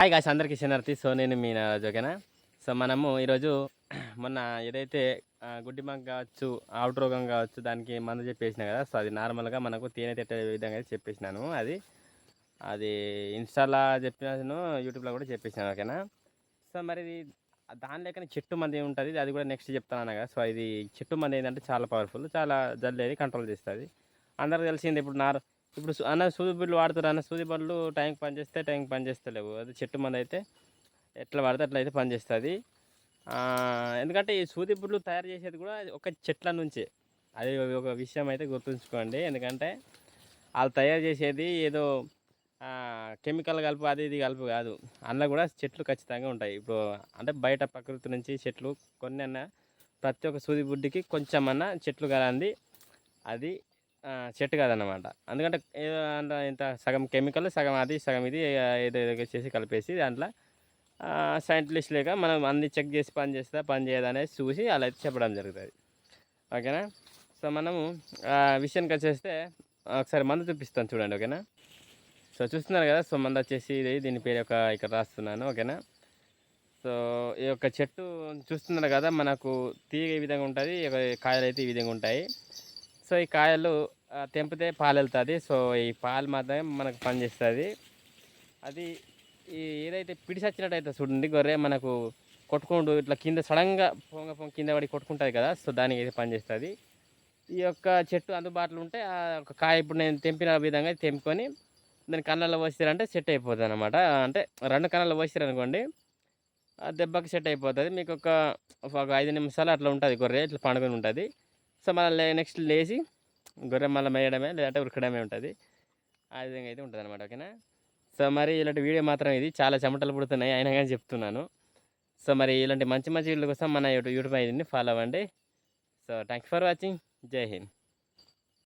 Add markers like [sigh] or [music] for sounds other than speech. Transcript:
Hi guys అందరికీ శనార్థి so నేను మీ నారాజు ఓకేనా సో మనము ఈరోజు [clears throat] మొన్న ఏదైతే గుడ్డి మంక కావచ్చు అవుట్ రోగం కావచ్చు దానికి మందు చెప్పేసిన కదా సో అది నార్మల్గా మనకు తేనె తిట్టే విధంగా అయితే చెప్పేసినాను అది. అది ఇన్స్టాలో చెప్పినాను యూట్యూబ్లో కూడా చెప్పేసినాను ఓకేనా? సో మరి ఇది దాని లెక్కన చెట్టు మంది ఉంటుంది అది కూడా నెక్స్ట్ చెప్తాను కదా సో ఇది చెట్టు మంది ఏంటంటే చాలా పవర్ఫుల్ చాలా జల్లేది అది కంట్రోల్ చేస్తుంది. అందరికి తెలిసింది ఇప్పుడు నార్ ఇప్పుడు అన్న సూది బిడ్డలు వాడుతారు అన్న సూది బళ్ళు టైంకి పనిచేస్తే టైంకి పనిచేస్తలేవు అది చెట్టు మంది అయితే ఎట్లా వాడితే అట్లా అయితే పనిచేస్తుంది ఎందుకంటే ఈ సూది బుడ్లు తయారు చేసేది కూడా ఒక చెట్ల నుంచే. అది ఒక విషయం అయితే గుర్తుంచుకోండి. ఎందుకంటే వాళ్ళు తయారు చేసేది ఏదో కెమికల్ కలుపు అది ఇది కలుపు కాదు. అందులో కూడా చెట్లు ఖచ్చితంగా ఉంటాయి. ఇప్పుడు అంటే బయట ప్రకృతి నుంచి చెట్లు కొన్ని అన్న ప్రతి ఒక్క సూది బుడ్డికి కొంచెం అన్న చెట్లు కలంది. అది చెట్టు కాదన్నమాట. ఎందుకంటే ఏదో అంత ఇంత సగం కెమికల్ సగం అది సగం ఇది ఏదో ఏదో చేసి కలిపేసి దాంట్లో సైంటిస్ట్ లేక మనం అన్ని చెక్ చేసి పని చేస్తా పని చేయదా అనేది చూసి అలా అయితే చెప్పడం జరుగుతుంది. ఓకేనా? సో మనము ఆ విషయానికి వచ్చేస్తే ఒకసారి మందు చూపిస్తాను చూడండి ఓకేనా? సో చూస్తున్నారు కదా సో మందు వచ్చేసి ఇది దీని పేరు ఒక ఇక్కడ రాస్తున్నాను ఓకేనా? సో ఈ యొక్క చెట్టు చూస్తున్నారు కదా మనకు తీగ ఈ విధంగా ఉంటుంది కాయలు అయితే ఈ విధంగా ఉంటాయి. సో ఈ కాయలు తెంపితే పాలు వెళ్తుంది సో ఈ పాలు మాత్రమే మనకు పనిచేస్తుంది. అది ఈ ఏదైతే పిడిసి వచ్చినట్టయితే చూడండి గొర్రె మనకు కొట్టుకుంటూ ఇట్లా కింద సడన్గా పొంగ పొంగ కింద పడి కొట్టుకుంటుంది కదా సో దానికి అయితే పనిచేస్తుంది. ఈ యొక్క చెట్టు అందుబాటులో ఉంటే ఆ ఒక కాయ ఇప్పుడు నేను తెంపిన విధంగా తెంపుకొని దాని కళ్ళల్లో పోసారంటే సెట్ అయిపోతుంది అనమాట అంటే రెండు కళ్ళల్లో పోసారు అనుకోండి ఆ దెబ్బకి సెట్ అయిపోతుంది. మీకు ఒక ఒక ఐదు నిమిషాలు అట్లా ఉంటుంది గొర్రె ఇట్లా పండుకొని ఉంటుంది. సో మళ్ళీ నెక్స్ట్ లేచి గొర్రె మళ్ళీ మేయడమే లేదంటే ఉరకడమే ఉంటుంది. ఆ విధంగా అయితే ఉంటుంది అనమాట ఓకేనా? సో మరి ఇలాంటి వీడియో మాత్రం ఇది. చాలా చెమటలు పుడుతున్నాయి అయినా కానీ చెప్తున్నాను. సో మరి ఇలాంటి మంచి మంచి వీడియోల కోసం మన యూట్యూబ్ యూట్యూబ్ ఐడిని ఫాలో అవ్వండి. సో థ్యాంక్ ఫర్ వాచింగ్ జై హింద్.